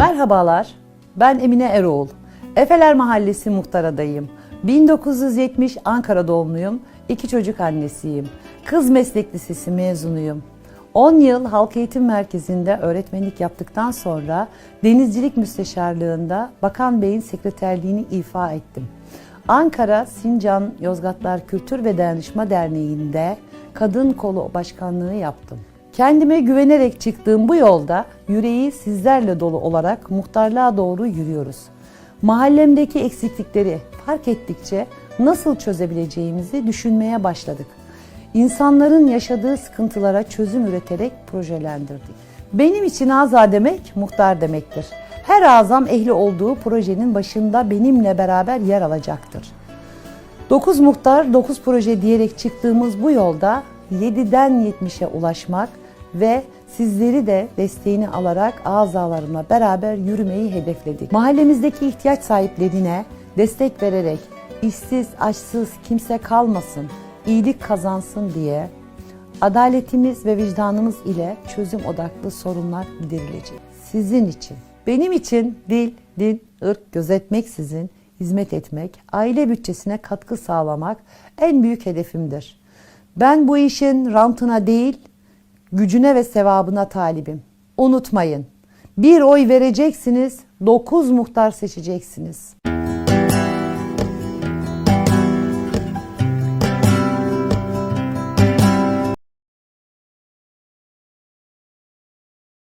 Merhabalar, ben Emine Eroğlu. Efeler Mahallesi muhtar adayım. 1970 Ankara doğumluyum. İki çocuk annesiyim. Kız Meslek Lisesi mezunuyum. 10 yıl Halk Eğitim Merkezi'nde öğretmenlik yaptıktan sonra Denizcilik Müsteşarlığında Bakan Bey'in sekreterliğini ifa ettim. Ankara Sincan Yozgatlar Kültür ve Dayanışma Derneği'nde kadın kolu başkanlığı yaptım. Kendime güvenerek çıktığım bu yolda yüreği sizlerle dolu olarak muhtarlığa doğru yürüyoruz. Mahallemdeki eksiklikleri fark ettikçe nasıl çözebileceğimizi düşünmeye başladık. İnsanların yaşadığı sıkıntılara çözüm üreterek projelendirdik. Benim için aza demek muhtar demektir. Her azam ehli olduğu projenin başında benimle beraber yer alacaktır. 9 muhtar, 9 proje diyerek çıktığımız bu yolda 7'den 70'e ulaşmak ve sizleri de desteğini alarak azalarımla beraber yürümeyi hedefledik. Mahallemizdeki ihtiyaç sahiplerine destek vererek işsiz, açsız kimse kalmasın, iyilik kazansın diye adaletimiz ve vicdanımız ile çözüm odaklı sorunlar giderilecek. Sizin için, benim için dil, din, ırk gözetmeksizin hizmet etmek, aile bütçesine katkı sağlamak en büyük hedefimdir. Ben bu işin rantına değil, gücüne ve sevabına talibim. Unutmayın, bir oy vereceksiniz, dokuz muhtar seçeceksiniz.